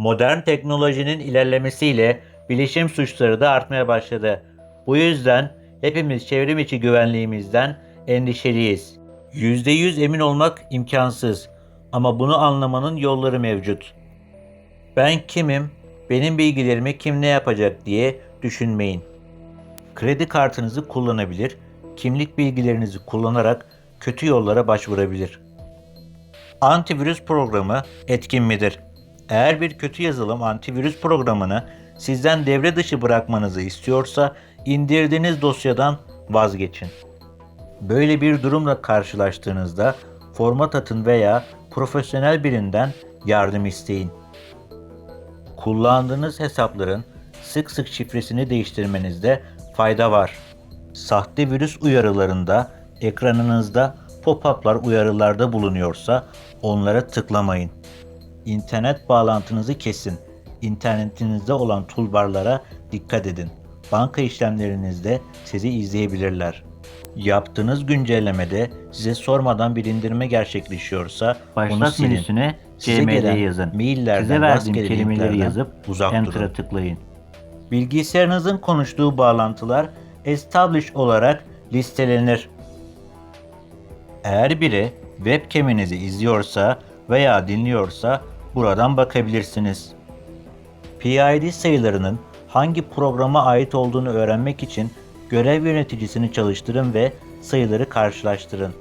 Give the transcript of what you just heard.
Modern teknolojinin ilerlemesiyle bilişim suçları da artmaya başladı. Bu yüzden hepimiz çevrim içi güvenliğimizden endişeliyiz. %100 emin olmak imkansız ama bunu anlamanın yolları mevcut. Ben kimim, benim bilgilerimi kim ne yapacak diye düşünmeyin. Kredi kartınızı kullanabilir, kimlik bilgilerinizi kullanarak kötü yollara başvurabilir. Antivirüs programı etkin midir? Eğer bir kötü yazılım antivirüs programını sizden devre dışı bırakmanızı istiyorsa indirdiğiniz dosyadan vazgeçin. Böyle bir durumla karşılaştığınızda format atın veya profesyonel birinden yardım isteyin. Kullandığınız hesapların sık sık şifresini değiştirmenizde fayda var. Sahte virüs uyarılarında ekranınızda pop-up'lar uyarılarda bulunuyorsa onlara tıklamayın. İnternet bağlantınızı kesin. İnternetinizde olan toolbarlara dikkat edin. Banka işlemlerinizde sizi izleyebilirler. Yaptığınız güncellemede size sormadan bir indirme gerçekleşiyorsa Başlat silin. menüsüne CMD yazın. maillerden, Size verdiğim kelimeleri yazıp uzak Enter'a durun. tıklayın. Bilgisayarınızın konuştuğu bağlantılar establish olarak listelenir. Eğer biri webcam'inizi izliyorsa veya dinliyorsa buradan bakabilirsiniz. PID sayılarının hangi programa ait olduğunu öğrenmek için görev yöneticisini çalıştırın ve sayıları karşılaştırın.